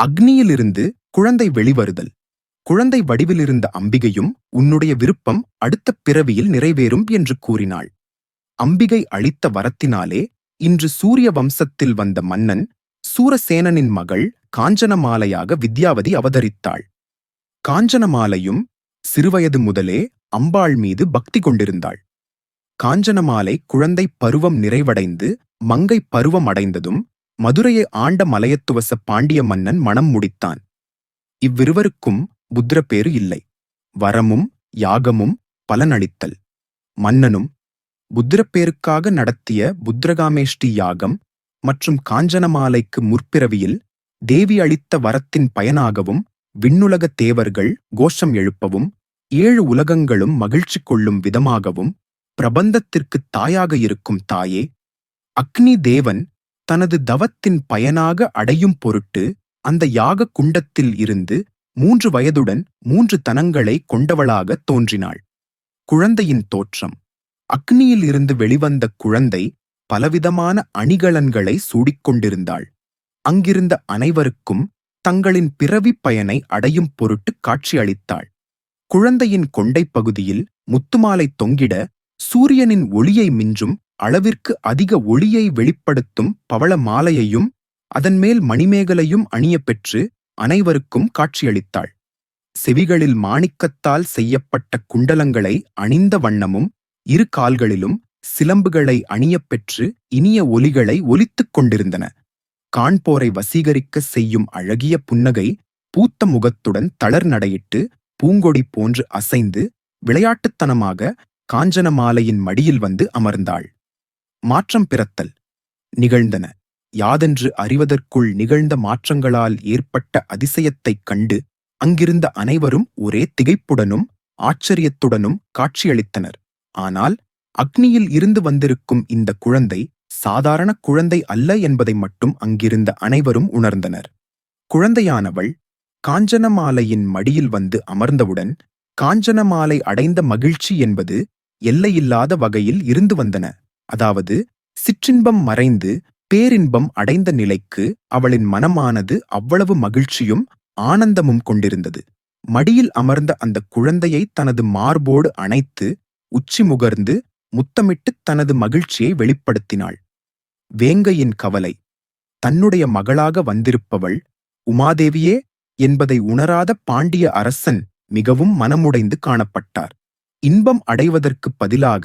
அக்னியிலிருந்து குழந்தை வெளிவருதல். குழந்தை வடிவிலிருந்த அம்பிகையும் உன்னுடைய விருப்பம் அடுத்த பிறவியில் நிறைவேறும் என்று கூறினாள். அம்பிகை அளித்த வரத்தினாலே இன்று சூரிய வம்சத்தில் வந்த மன்னன் சூரசேனனின் மகள் காஞ்சனமாலையாக வித்யாவதி அவதரித்தாள். காஞ்சனமாலையும் சிறுவயது முதலே அம்பாள் மீது பக்தி கொண்டிருந்தாள். காஞ்சனமாலை குழந்தை பருவம் நிறைவடைந்து மங்கை பருவம் அடைந்ததும் மதுரையை ஆண்ட மலையத்துவச பாண்டிய மன்னன் மணம் முடித்தான். இவ்விருவருக்கும் புத்திரப்பேறு இல்லை. வரமும் யாகமும் பலனளித்தல். மன்னனும் புத்திரப்பேருக்காக நடத்திய புத்திரகாமேஷ்டி யாகம் மற்றும் காஞ்சனமாலைக்கு முற்பிறவியில் தேவி அளித்த வரத்தின் பயனாகவும் விண்ணுலக தேவர்கள் கோஷம் எழுப்பவும் ஏழு உலகங்களும் மகிழ்ச்சி கொள்ளும் விதமாகவும் பிரபந்தத்திற்குத் தாயாக இருக்கும் தாயே அக்னி தேவன் தனது தவத்தின் பயனாக அடையும் பொருட்டு அந்த யாக குண்டத்தில் இருந்து மூன்று வயதுடன் மூன்று தனங்களை கொண்டவளாக தோன்றினாள். குழந்தையின் தோற்றம். அக்னியில் இருந்து வெளிவந்த குழந்தை பலவிதமான அணிகலன்களை சூடிக்கொண்டிருந்தாள். அங்கிருந்த அனைவருக்கும் தங்களின் பிறவிப் பயனை அடையும் பொருட்டு காட்சியளித்தாள். குழந்தையின் கொண்டைப் பகுதியில் முத்துமாலை தொங்கிட சூரியனின் ஒளியை மிஞ்சும் அளவிற்கு அதிக ஒளியை வெளிப்படுத்தும் பவள மாலையையும் அதன்மேல் மணிமேகலையும் அணியப் பெற்று அனைவருக்கும் காட்சியளித்தாள். செவிகளில் மாணிக்கத்தால் செய்யப்பட்ட குண்டலங்களை அணிந்த வண்ணமும் இரு கால்களிலும் சிலம்புகளை அணியப் பெற்று இனிய ஒலிகளை ஒலித்துக் கொண்டிருந்தன. காண்போரை வசீகரிக்க செய்யும் அழகிய புன்னகை பூத்த முகத்துடன் தளர் நடையிட்டு பூங்கொடி போன்று அசைந்து விளையாட்டுத்தனமாக காஞ்சனமாலையின் மடியில் வந்து அமர்ந்தாள். மாற்றம் பிறத்தல் நிகழ்ந்தன. யாதென்று அறிவதற்குள் நிகழ்ந்த மாற்றங்களால் ஏற்பட்ட அதிசயத்தைக் கண்டு அங்கிருந்த அனைவரும் ஒரே திகைப்புடனும் ஆச்சரியத்துடனும் காட்சியளித்தனர். ஆனால் அக்னியில் இருந்து வந்திருக்கும் இந்த குழந்தை சாதாரண குழந்தை அல்ல என்பதை மட்டும் அங்கிருந்த அனைவரும் உணர்ந்தனர். குழந்தையானவள் காஞ்சனமாலையின் மடியில் வந்து அமர்ந்தவுடன் காஞ்சனமாலை அடைந்த மகிழ்ச்சி என்பது எல்லையில்லாத வகையில் இருந்து வந்தன. அதாவது சிற்றின்பம் மறைந்து பேரின்பம் அடைந்த நிலைக்கு அவளின் மனமானது அவ்வளவு மகிழ்ச்சியும் ஆனந்தமும் கொண்டிருந்தது. மடியில் அமர்ந்த அந்த குழந்தையை தனது மார்போடு அணைத்து உச்சி முகர்ந்து முத்தமிட்டு தனது மகிழ்ச்சியை வெளிப்படுத்தினாள். வேங்கையின் கவலை தன்னுடைய மகளாக வந்திருப்பவள் உமாதேவியே என்பதை உணராத பாண்டிய அரசன் மிகவும் மனமுடைந்து காணப்பட்டார். இன்பம் அடைவதற்குப் பதிலாக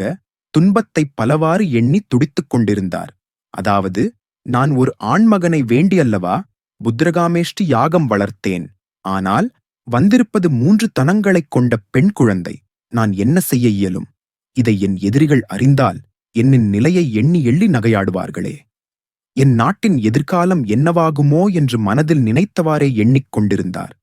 துன்பத்தை பலவாறு எண்ணி துடித்துக் கொண்டிருந்தார். அதாவது நான் ஒரு ஆண்மகனை வேண்டியல்லவா புத்திரகாமேஷ்டி யாகம் வளர்த்தேன். ஆனால் வந்திருப்பது மூன்று தனங்களைக் கொண்ட பெண் குழந்தை. நான் என்ன செய்ய இயலும்? இதை என் எதிரிகள் அறிந்தால் என்னின் நிலையை எண்ணி எள்ளி நகையாடுவார்களே. என் நாட்டின் எதிர்காலம் என்னவாகுமோ என்று மனதில் நினைத்தவாறே எண்ணிக் கொண்டிருந்தார்.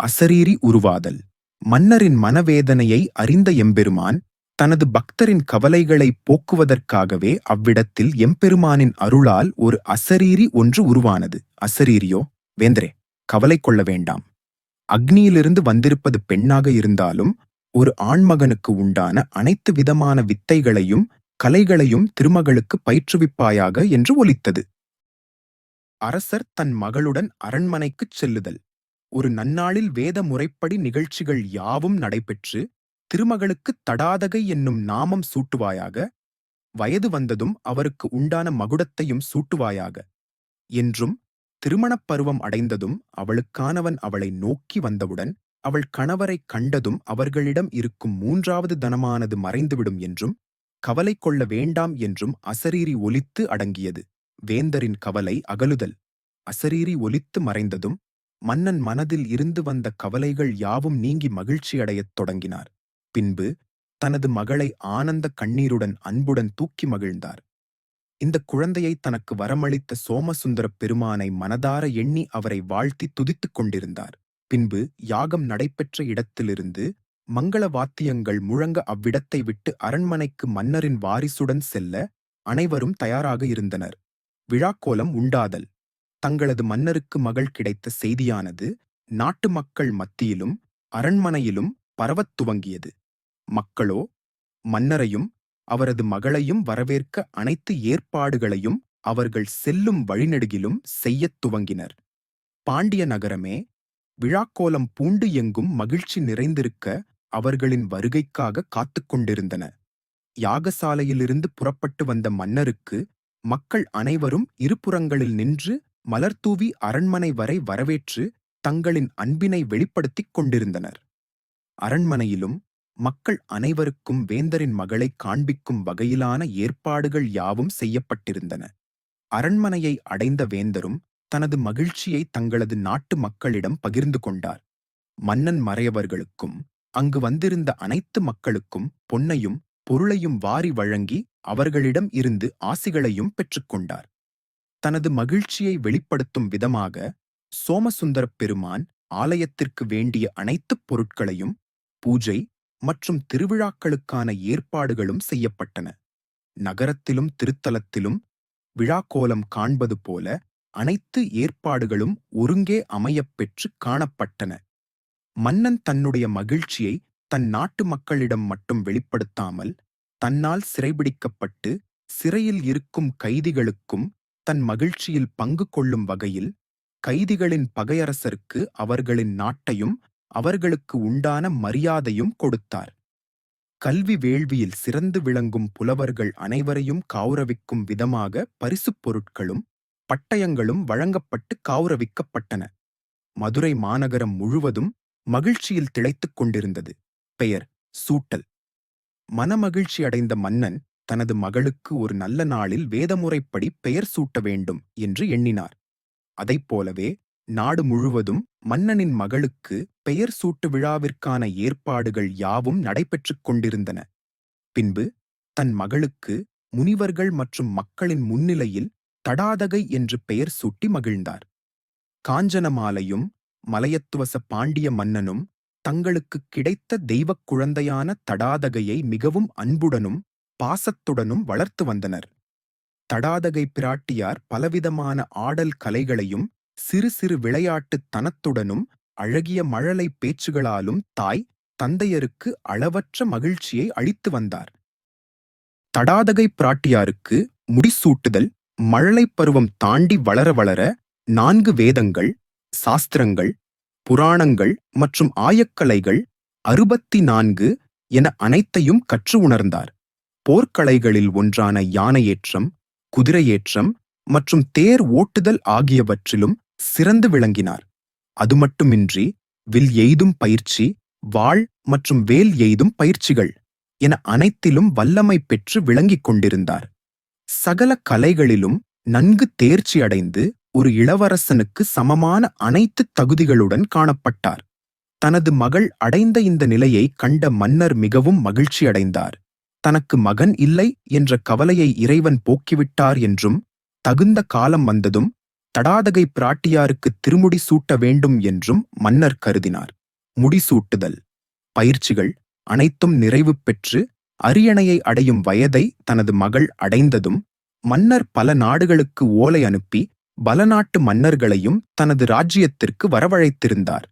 அசரீரி உருவாதல். மன்னரின் மனவேதனையை அறிந்த எம்பெருமான் தனது பக்தரின் கவலைகளை போக்குவதற்காகவே அவ்விடத்தில் எம்பெருமானின் அருளால் ஒரு அசரீரி ஒன்று உருவானது. அசரீரியோ வேந்தரே கவலை கொள்ள வேண்டாம். அக்னியிலிருந்து வந்திருப்பது பெண்ணாக இருந்தாலும் ஒரு ஆண்மகனுக்கு உண்டான அனைத்து விதமான வித்தைகளையும் கலைகளையும் திருமகளுக்கு பயிற்றுவிப்பாயாக என்று ஒலித்தது. அரசர் தன் மகளுடன் அரண்மனைக்குச் செல்லுதல். ஒரு நன்னாளில் வேத முறைப்படி நிகழ்ச்சிகள் யாவும் நடைபெற்று திருமகளுக்கு தடாதகை என்னும் நாமம் சூட்டுவாயாக வயது வந்ததும் அவருக்கு உண்டான மகுடத்தையும் சூட்டுவாயாக. என்றும் திருமணப் பருவம் அடைந்ததும் அவளுக்கானவன் அவளை நோக்கி வந்தவுடன் அவள் கணவரைக் கண்டதும் அவர்களிடம் இருக்கும் மூன்றாவது தனமானது மறைந்துவிடும் என்றும் கவலை கொள்ள வேண்டாம் என்றும் அசரீரி ஒலித்து அடங்கியது. வேந்தரின் கவலை அகலுதல். அசரீரி ஒலித்து மறைந்ததும் மன்னன் மனதில் இருந்து வந்த கவலைகள் யாவும் நீங்கி மகிழ்ச்சியடையத் தொடங்கினார். பின்பு தனது மகளை ஆனந்த கண்ணீருடன் அன்புடன் தூக்கி மகிழ்ந்தார். இந்த குழந்தையை தனக்கு வரமளித்த சோமசுந்தரப் பெருமானை மனதார எண்ணி அவரை வாழ்த்தி துதித்துக் கொண்டிருந்தார். பின்பு யாகம் நடைபெற்ற இடத்திலிருந்து மங்கள வாத்தியங்கள் முழங்க அவ்விடத்தை விட்டு அரண்மனைக்கு மன்னரின் வாரிசுடன் செல்ல அனைவரும் தயாராக இருந்தனர். விழாக்கோலம் உண்டாதல். தங்களது மன்னருக்கு மகள் கிடைத்த செய்தியானது நாட்டு மக்கள் மத்தியிலும் அரண்மனையிலும் பரவத் துவங்கியது. மக்களோ மன்னரையும் அவரது மகளையும் வரவேற்க அனைத்து ஏற்பாடுகளையும் அவர்கள் செல்லும் வழிநெடுகிலும் செய்யத் துவங்கினர். பாண்டிய நகரமே விழாக்கோலம் பூண்டு எங்கும் மகிழ்ச்சி நிறைந்திருக்க அவர்களின் வருகைக்காக காத்துக் கொண்டிருந்தன. யாகசாலையிலிருந்து புறப்பட்டு வந்த மன்னருக்கு மக்கள் அனைவரும் இருபுறங்களில் நின்று மலர்தூவி அரண்மனை வரை வரவேற்று தங்களின் அன்பினை வெளிப்படுத்திக் கொண்டிருந்தனர். அரண்மனையிலும் மக்கள் அனைவருக்கும் வேந்தரின் மகளைக் காண்பிக்கும் வகையிலான ஏற்பாடுகள் யாவும் செய்யப்பட்டிருந்தன. அரண்மனையை அடைந்த வேந்தரும் தனது மகிழ்ச்சியை தங்களது நாட்டு மக்களிடம் பகிர்ந்து கொண்டார். மன்னன் மறையவர்களுக்கும் அங்கு வந்திருந்த அனைத்து மக்களுக்கும் பொன்னையும் பொருளையும் வாரி வழங்கி அவர்களிடம் இருந்து ஆசிகளையும் பெற்றுக்கொண்டார் தனது மகிழ்ச்சியை வெளிப்படுத்தும் விதமாக சோமசுந்தரப் பெருமான் ஆலயத்திற்கு வேண்டிய அனைத்துப் பொருட்களையும் பூஜை மற்றும் திருவிழாக்களுக்கான ஏற்பாடுகளும் செய்யப்பட்டன. நகரத்திலும் திருத்தலத்திலும் விழாக்கோலம் காண்பது போல அனைத்து ஏற்பாடுகளும் ஒருங்கே அமையப்பெற்று காணப்பட்டன. மன்னன் தன்னுடைய மகிழ்ச்சியை தன் நாட்டு மக்களிடம் மட்டும் வெளிப்படுத்தாமல் தன்னால் சிறைபிடிக்கப்பட்டு சிறையில் இருக்கும் கைதிகளுக்கும் தன் மகிழ்ச்சியில் பங்கு கொள்ளும் வகையில் கைதிகளின் பகையரசருக்கு அவர்களின் நாட்டையும் அவர்களுக்கு உண்டான மரியாதையும் கொடுத்தார். கல்வி வேள்வியில் சிறந்து விளங்கும் புலவர்கள் அனைவரையும் கௌரவிக்கும் விதமாக பரிசுப் பொருட்களும் பட்டயங்களும் வழங்கப்பட்டு கௌரவிக்கப்பட்டன. மதுரை மாநகரம் முழுவதும் மகிழ்ச்சியில் திளைத்துக் கொண்டிருந்தது. பெயர் சூட்டல். மனமகிழ்ச்சி அடைந்த மன்னன் தனது மகளுக்கு ஒரு நல்ல நாளில் வேதமுறைப்படி பெயர் சூட்ட வேண்டும் என்று எண்ணினார். அதைப் போலவே நாடு முழுவதும் மன்னனின் மகளுக்கு பெயர் சூட்டு விழாவிற்கான ஏற்பாடுகள் யாவும் நடைபெற்றுக் கொண்டிருந்தன. பின்பு தன் மகளுக்கு முனிவர்கள் மற்றும் மக்களின் முன்னிலையில் தடாதகை என்று பெயர் சூட்டி மகிழ்ந்தார். காஞ்சனமாலையும் மலையத்துவச பாண்டிய மன்னனும் தங்களுக்கு கிடைத்த தெய்வக் குழந்தையான தடாதகையை மிகவும் அன்புடனும் பாசத்துடனும் வளர்த்து வந்தனர். தடாதகை பிராட்டியார் பலவிதமான ஆடல் கலைகளையும் சிறு சிறு விளையாட்டுத் தனத்துடனும் அழகிய மழலை பேச்சுகளாலும் தாய் தந்தையருக்கு அளவற்ற மகிழ்ச்சியை அளித்து வந்தார். தடாதகை பிராட்டியாருக்கு முடிசூட்டுதல் மழலைப் பருவம் தாண்டி வளர வளர நான்கு வேதங்கள் சாஸ்திரங்கள் புராணங்கள் மற்றும் ஆயக்கலைகள் அறுபத்தி நான்கு என அனைத்தையும் கற்று உணர்ந்தார். போர்க்கலைகளில் ஒன்றான யானையேற்றம் குதிரையேற்றம் மற்றும் தேர் ஓட்டுதல் ஆகியவற்றிலும் சிறந்து விளங்கினார். அது மட்டுமின்றி வில் எய்தும் பயிற்சி வாள் மற்றும் வேல் எய்தும் பயிற்சிகள் என அனைத்திலும் வல்லமை பெற்று விளங்கிக் கொண்டிருந்தார். சகல கலைகளிலும் நன்கு தேர்ச்சி அடைந்து ஒரு இளவரசனுக்கு சமமான அனைத்து தகுதிகளுடன் காணப்பட்டார். தனது மகள் அடைந்த இந்த நிலையை கண்ட மன்னர் மிகவும் மகிழ்ச்சியடைந்தார் தனக்கு மகன் இல்லை என்ற கவலையை இறைவன் போக்கிவிட்டார் என்றும் தகுந்த காலம் வந்ததும் தடாதகை பிராட்டியாருக்கு திருமுடி சூட்ட வேண்டும் என்றும் மன்னர் கருதினார். முடிசூட்டுதல் பயிற்சிகள் அனைத்தும் நிறைவு பெற்று அரியணையை அடையும் வயதை தனது மகள் அடைந்ததும் மன்னர் பல நாடுகளுக்கு ஓலை அனுப்பி பலநாட்டு மன்னர்களையும் தனது ராஜ்யத்திற்கு வரவழைத்திருந்தார்.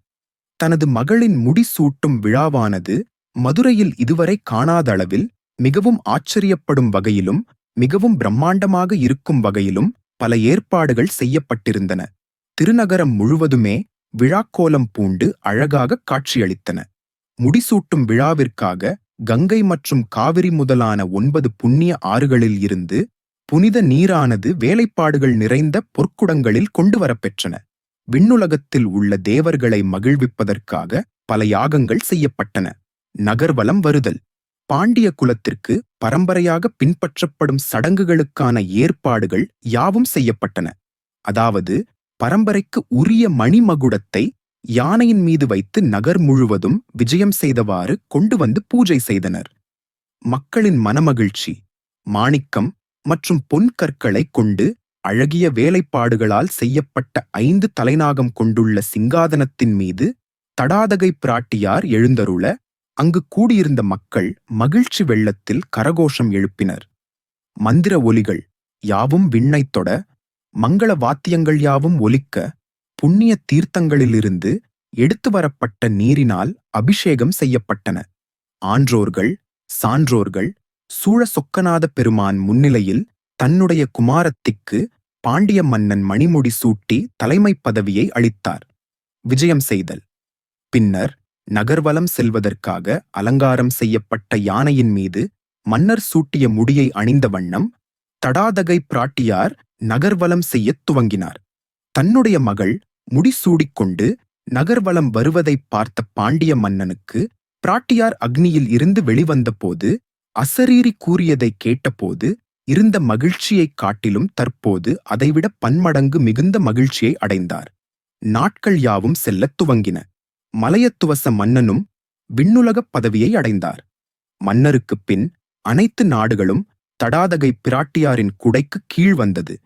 தனது மகளின் முடிசூட்டும் விழாவானது மதுரையில் இதுவரை காணாத அளவில் மிகவும் ஆச்சரியப்படும் வகையிலும் மிகவும் பிரம்மாண்டமாக இருக்கும் வகையிலும் பல ஏற்பாடுகள் செய்யப்பட்டிருந்தன. திருநகரம் முழுவதுமே விழாக்கோலம் பூண்டு அழகாக காட்சியளித்தன. முடிசூட்டும் விழாவிற்காக கங்கை மற்றும் காவிரி முதலான ஒன்பது புண்ணிய ஆறுகளில் இருந்து புனித நீரானது வேலைப்பாடுகள் நிறைந்த பொற்குடங்களில் கொண்டு வரப்பெற்றன விண்ணுலகத்தில் உள்ள தேவர்களை மகிழ்விப்பதற்காக பல யாகங்கள் செய்யப்பட்டன. நகர்வலம் வருதல். பாண்டிய குலத்திற்கு பரம்பரையாக பின்பற்றப்படும் சடங்குகளுக்கான ஏற்பாடுகள் யாவும் செய்யப்பட்டன. அதாவது பரம்பரைக்கு உரிய மணிமகுடத்தை யானையின் மீது வைத்து நகர் முழுவதும் விஜயம் செய்தவாறு கொண்டு வந்து பூஜை செய்தனர். மக்களின் மனமகிழ்ச்சி மாணிக்கம் மற்றும் பொன் கற்களை கொண்டு அழகிய வேலைப்பாடுகளால் செய்யப்பட்ட ஐந்து தலைநாகம் கொண்டுள்ள சிங்காதனத்தின் மீது தடாதகை பிராட்டியார் எழுந்தருள அங்கு கூடியிருந்த மக்கள் மகிழ்ச்சி வெள்ளத்தில் கரகோஷம் எழுப்பினர். மந்திர ஒலிகள் யாவும் விண்ணைத் தொட மங்கள வாத்தியங்கள் யாவும் ஒலிக்க புண்ணிய தீர்த்தங்களிலிருந்து எடுத்து வரப்பட்ட நீரினால் அபிஷேகம் செய்யப்பட்டன. ஆன்றோர்கள் சான்றோர்கள் சூழ சொக்கநாத பெருமான் முன்னிலையில் தன்னுடைய குமாரத்திக்கு பாண்டிய மன்னன் மணிமுடி சூட்டி தலைமைப் பதவியை அளித்தார். விஜயம் செய்தல். பின்னர் நகர்வலம் செல்வதற்காக அலங்காரம் செய்யப்பட்ட யானையின் மீது மன்னர் சூட்டிய முடியை அணிந்த வண்ணம் தடாதகை பிராட்டியார் நகர்வலம் செய்யத் துவங்கினார். தன்னுடைய மகள் முடிசூடிக்கொண்டு நகர்வலம் வருவதைப் பார்த்த பாண்டிய மன்னனுக்கு பிராட்டியார் அக்னியில் இருந்து வெளிவந்தபோது அசரீரி கூறியதை கேட்டபோது இருந்த மகிழ்ச்சியைக் காட்டிலும் தற்போது அதைவிட பன்மடங்கு மிகுந்த மகிழ்ச்சியை அடைந்தார். நாட்கள் யாவும் செல்லத் துவங்கின. மலையத்துவச மன்னனும் விண்ணுலகப் பதவியை அடைந்தார். மன்னருக்குப் பின் அனைத்து நாடுகளும் தடாதகை பிராட்டியாரின் குடைக்கு கீழ் வந்தது.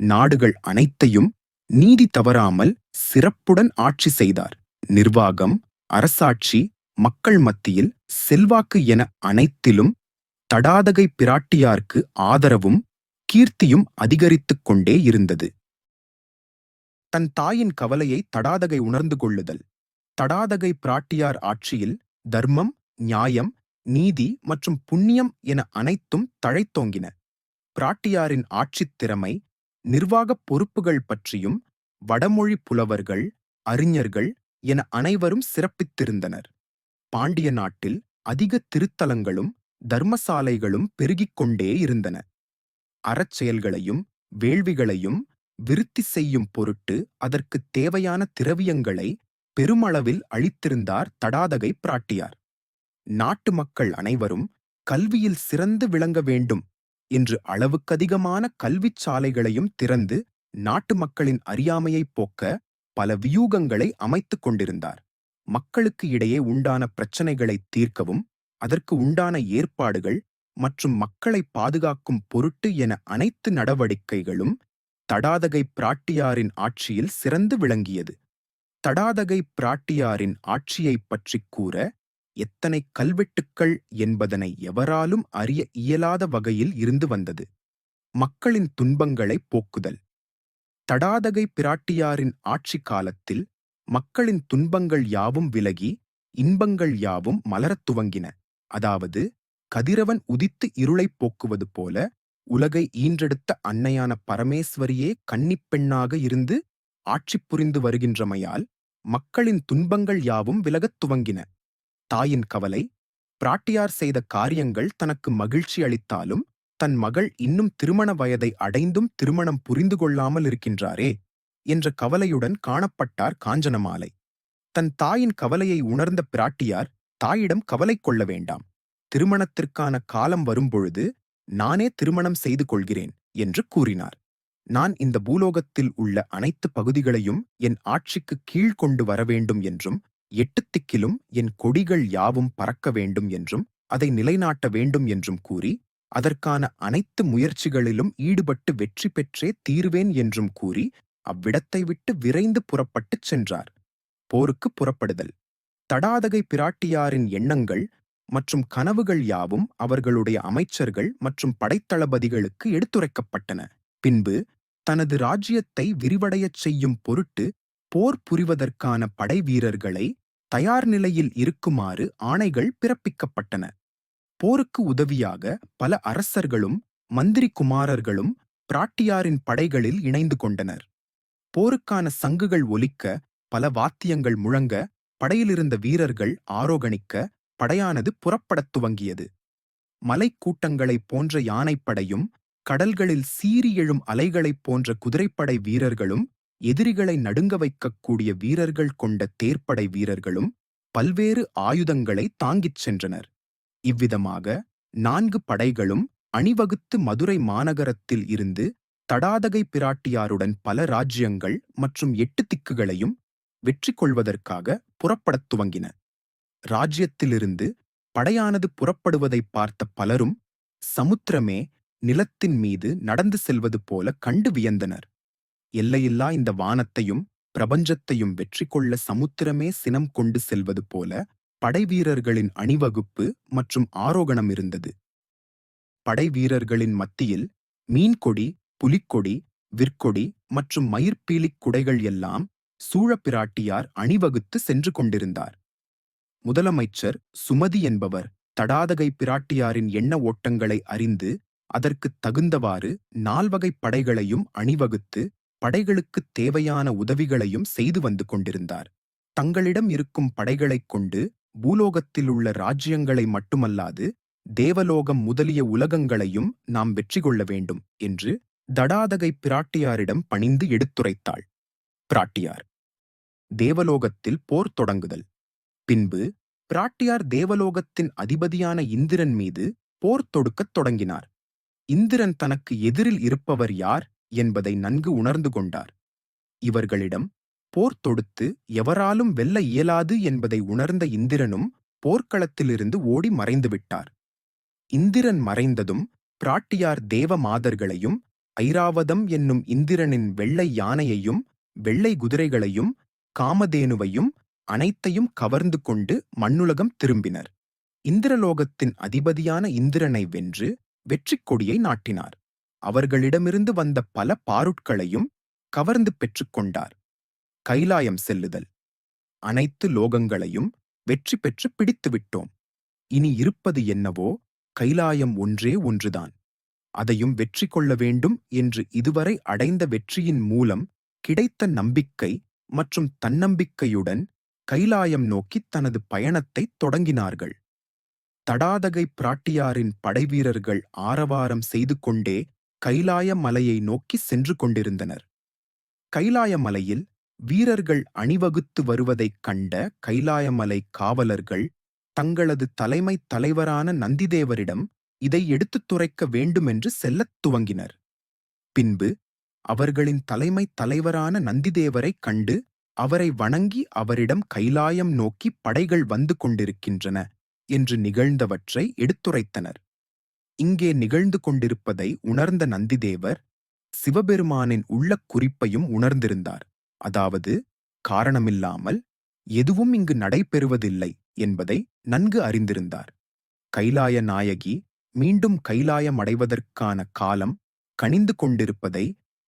நாடுகள் அனைத்தையும் நீதி தவறாமல் சிறப்புடன் ஆட்சி செய்தார். நிர்வாகம் அரசாட்சி மக்கள் மத்தியில் செல்வாக்கு என அனைத்திலும் தடாதகை பிராட்டியார்க்கு ஆதரவும் கீர்த்தியும் அதிகரித்துக் கொண்டே இருந்தது. தன் தாயின் கவலையை தடாதகை உணர்ந்து கொள்ளுதல். தடாதகை பிராட்டியார் ஆட்சியில் தர்மம் நியாயம் நீதி மற்றும் புண்ணியம் என அனைத்தும் தழைத்தோங்கின. பிராட்டியாரின் ஆட்சித் திறமை நிர்வாகப் பொறுப்புகள் பற்றியும் வடமொழி புலவர்கள் அறிஞர்கள் என அனைவரும் சிறப்பித்திருந்தனர். பாண்டிய நாட்டில் அதிக திருத்தலங்களும் தர்மசாலைகளும் பெருகிக் கொண்டே இருந்தன. அறச்செயல்களையும் வேள்விகளையும் விருத்தி செய்யும் பொருட்டு அதற்குத் தேவையான திரவியங்களை பெருமளவில் அளித்திருந்தார் தடாதகை பிராட்டியார். நாட்டு மக்கள் அனைவரும் கல்வியில் சிறந்து விளங்க வேண்டும் என்று அளவுக்கதிகமான கல்விச் சாலைகளையும் திறந்து நாட்டு மக்களின் அறியாமையைப் போக்க பல வியூகங்களை அமைத்துக் கொண்டிருந்தார். மக்களுக்கு இடையே உண்டான பிரச்சனைகளை தீர்க்கவும் அதற்கு உண்டான ஏற்பாடுகள் மற்றும் மக்களை பாதுகாக்கும் பொருட்டு என அனைத்து நடவடிக்கைகளும் தடாதகை பிராட்டியாரின் ஆட்சியில் சிறந்து விளங்கியது. தடாதகை பிராட்டியாரின் ஆட்சியைப் பற்றிக் கூற எத்தனை கல்வெட்டுக்கள் என்பதனை எவராலும் அறிய இயலாத வகையில் இருந்து வந்தது. மக்களின் துன்பங்களை போக்குதல். தடாதகை பிராட்டியாரின் ஆட்சி காலத்தில் மக்களின் துன்பங்கள் யாவும் விலகி இன்பங்கள் யாவும் மலரத் துவங்கின. அதாவது கதிரவன் உதித்து இருளைப் போக்குவது போல உலகை ஈன்றெடுத்த அன்னையான பரமேஸ்வரியே கன்னிப் பெண்ணாக இருந்து ஆட்சி புரிந்து வருகின்றமையால் மக்களின் துன்பங்கள் யாவும் விலகத் துவங்கின. தாயின் கவலை பிராட்டியார் செய்த காரியங்கள் தனக்கு மகிழ்ச்சி அளித்தாலும் தன் மகள் இன்னும் திருமண வயதை அடைந்தும் திருமணம் புரிந்து கொள்ளாமல் இருக்கின்றாரே என்ற கவலையுடன் காணப்பட்டார் காஞ்சனமாலை. தன் தாயின் கவலையை உணர்ந்த பிராட்டியார் தாயிடம் கவலை கொள்ள வேண்டாம். திருமணத்திற்கான காலம் வரும்பொழுது நானே திருமணம் செய்து கொள்கிறேன் என்று கூறினார். நான் இந்த பூலோகத்தில் உள்ள அனைத்து பகுதிகளையும் என் ஆட்சிக்கு கீழ் கொண்டு வர வேண்டும் என்றும் எட்டு திக்கிலும் என் கொடிகள் யாவும் பறக்க வேண்டும் என்றும் அதை நிலைநாட்ட வேண்டும் என்றும் கூறி அதற்கான அனைத்து முயற்சிகளிலும் ஈடுபட்டு வெற்றி பெற்றே தீர்வேன் என்றும் கூறி அவ்விடத்தை விட்டு விரைந்து புறப்பட்டுச் சென்றார். போருக்கு புறப்படுதல். தடாதகை பிராட்டியாரின் எண்ணங்கள் மற்றும் கனவுகள் யாவும் அவர்களுடைய அமைச்சர்கள் மற்றும் படைத்தளபதிகளுக்கு எடுத்துரைக்கப்பட்டன. பின்பு தனது ராஜ்யத்தை விரிவடையச் செய்யும் பொருட்டு போர் புரிவதற்கான படைவீரர்களை தயார் நிலையில் இருக்குமாறு ஆணைகள் பிறப்பிக்கப்பட்டன. போருக்கு உதவியாக பல அரசர்களும் மந்திரி குமாரர்களும் பிராட்டியாரின் படைகளில் இணைந்து கொண்டனர். போருக்கான சங்குகள் ஒலிக்க பல வாத்தியங்கள் முழங்க படையிலிருந்த வீரர்கள் ஆரோகணிக்க படையானது புறப்படத் துவங்கியது. மலைக்கூட்டங்களைப் போன்ற யானைப்படையும் கடல்களில் சீறி எழும் அலைகளைப் போன்ற குதிரைப்படை வீரர்களும் எதிரிகளை நடுங்க வைக்கக்கூடிய வீரர்கள் கொண்ட தேர்ப்படை வீரர்களும் பல்வேறு ஆயுதங்களை தாங்கிச் சென்றனர். இவ்விதமாக நான்கு படைகளும் அணிவகுத்து மதுரை மாநகரத்தில் இருந்து தடாதகை பிராட்டியாருடன் பல ராஜ்யங்கள் மற்றும் எட்டு திக்குகளையும் வெற்றி கொள்வதற்காக புறப்படத் துவங்கின. ராஜ்யத்திலிருந்து படையானது புறப்படுவதைப் பார்த்த பலரும் சமுத்திரமே நிலத்தின் மீது நடந்து செல்வது போல கண்டு வியந்தனர். எல்லையில்லா இந்த வானத்தையும் பிரபஞ்சத்தையும் வெற்றி கொள்ள சமுத்திரமே சினம் கொண்டு செல்வது போல படைவீரர்களின் அணிவகுப்பு மற்றும் ஆரோகணம் இருந்தது. படைவீரர்களின் மத்தியில் மீன்கொடி புலிக்கொடி விற்கொடி மற்றும் மயிர்பீலிக் குடைகள் எல்லாம் சூழப்பிராட்டியார் அணிவகுத்து சென்று கொண்டிருந்தார். முதலமைச்சர் சுமதி என்பவர் தடாதகை பிராட்டியாரின் எண்ண ஓட்டங்களை அறிந்து அதற்குத் தகுந்தவாறு நால்வகைப் படைகளையும் அணிவகுத்து படைகளுக்குத் தேவையான உதவிகளையும் செய்து வந்து கொண்டிருந்தார். தங்களிடம் இருக்கும் படைகளைக் கொண்டு பூலோகத்திலுள்ள ராஜ்யங்களை மட்டுமல்லாது தேவலோகம் முதலிய உலகங்களையும் நாம் வெற்றி கொள்ள வேண்டும் என்று தடாதகை பிராட்டியாரிடம் பணிந்து எடுத்துரைத்தாள். பிராட்டியார் தேவலோகத்தில் போர் தொடங்குதல். பின்பு பிராட்டியார் தேவலோகத்தின் அதிபதியான இந்திரன் மீது போர் தொடுக்கத் தொடங்கினார். இந்திரன் தனக்கு எதிரில் இருப்பவர் யார் என்பதை நன்கு உணர்ந்து கொண்டார். இவர்களிடம் போர் தொடுத்து எவராலும் வெல்ல இயலாது என்பதை உணர்ந்த இந்திரனும் போர்க்களத்திலிருந்து ஓடி மறைந்துவிட்டார் இந்திரன் மறைந்ததும் பிராட்டியார் தேவ மாதர்களையும் ஐராவதம் என்னும் இந்திரனின் வெள்ளை யானையையும் வெள்ளை குதிரைகளையும் காமதேனுவையும் அனைத்தையும் கவர்ந்து கொண்டு மண்ணுலகம் திரும்பினர். இந்திரலோகத்தின் அதிபதியான இந்திரனை வென்று வெற்றிக் கொடியை நாட்டினார். அவர்களிடமிருந்து வந்த பல பாருட்களையும் கவர்ந்து பெற்றுக்கொண்டார் கைலாயம் செல்லுதல். அனைத்து லோகங்களையும் வெற்றி பெற்று பிடித்துவிட்டோம் இனி இருப்பது என்னவோ கைலாயம் ஒன்றே ஒன்றுதான். அதையும் வெற்றி கொள்ள வேண்டும் என்று இதுவரை அடைந்த வெற்றியின் மூலம் கிடைத்த நம்பிக்கை மற்றும் தன்னம்பிக்கையுடன் கைலாயம் நோக்கித் தனது பயணத்தைத் தொடங்கினார்கள். தடாதகை பிராட்டியாரின் படைவீரர்கள் ஆரவாரம் செய்து கொண்டே கைலாய மலையை நோக்கி சென்று கொண்டிருந்தனர். கைலாய மலையில் வீரர்கள் அணிவகுத்து வருவதைக் கண்ட கைலாயமலை காவலர்கள் தங்களது தலைமை தலைவரான நந்திதேவரிடம் இதை எடுத்துத் துரைக்க வேண்டுமென்று செல்லத் துவங்கினர். பின்பு அவர்களின் தலைமை தலைவரான நந்திதேவரைக் கண்டு அவரை வணங்கி அவரிடம் கைலாயம் நோக்கி படைகள் வந்து கொண்டிருக்கின்றன. என்று நிகழ்ந்தவற்றை எடுத்துரைத்தனர். இங்கே நிகழ்ந்து கொண்டிருப்பதை உணர்ந்த நந்திதேவர் சிவபெருமானின் உள்ள குறிப்பையும் உணர்ந்திருந்தார். அதாவது காரணமில்லாமல் எதுவும் இங்கு நடைபெறுவதில்லை என்பதை நன்கு அறிந்திருந்தார். கைலாய நாயகி மீண்டும் கைலாயமடைவதற்கான காலம் கனிந்து கொண்டிருப்பதை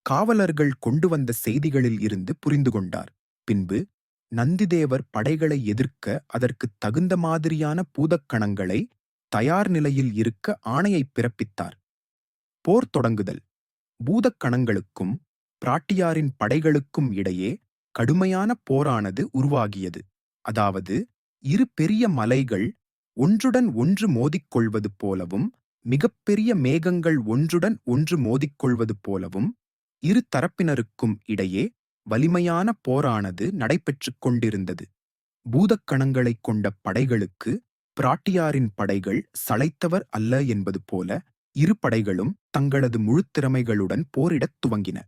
காவலர்கள் கொண்டு வந்த செய்திகளில் இருந்து புரிந்து கொண்டார். பின்பு நந்திதேவர் படைகளை எதிர்க்க அதற்கு தகுந்த மாதிரியான பூதக்கணங்களை தயார் நிலையில் இருக்க ஆணையை பிறப்பித்தார். போர் தொடங்குதல். பூதக்கணங்களுக்கும் பிராட்டியாரின் படைகளுக்கும் இடையே கடுமையான போரானது உருவாகியது. அதாவது இரு பெரிய மலைகள் ஒன்றுடன் ஒன்று மோதிக்கொள்வது போலவும் மிகப்பெரிய மேகங்கள் ஒன்றுடன் ஒன்று மோதிக்கொள்வது போலவும் இரு தரப்பினருக்கும் இடையே வலிமையான போரானது நடைபெற்றுக் கொண்டிருந்தது. பூதக்கணங்களைக் கொண்ட படைகளுக்கு பிராட்டியாரின் படைகள் சளைத்தவர் அல்ல என்பது போல இரு படைகளும் தங்களது முழுத்திறமைகளுடன் போரிடத் துவங்கின.